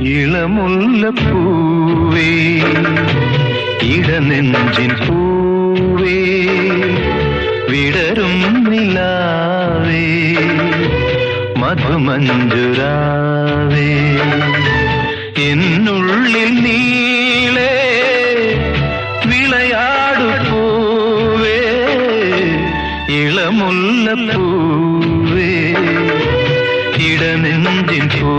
ഇളമുള്ള പൂവേ ഇടനെഞ്ചിൻ പൂവേ വിടരും നിലാവേ മധുമഞ്ജുരാവേ. എന്നുള്ളിൽ നീളേ വിളയാടു പൂവേ ഇളമുള്ള പൂവേ ഇടനെഞ്ചിൻ പൂ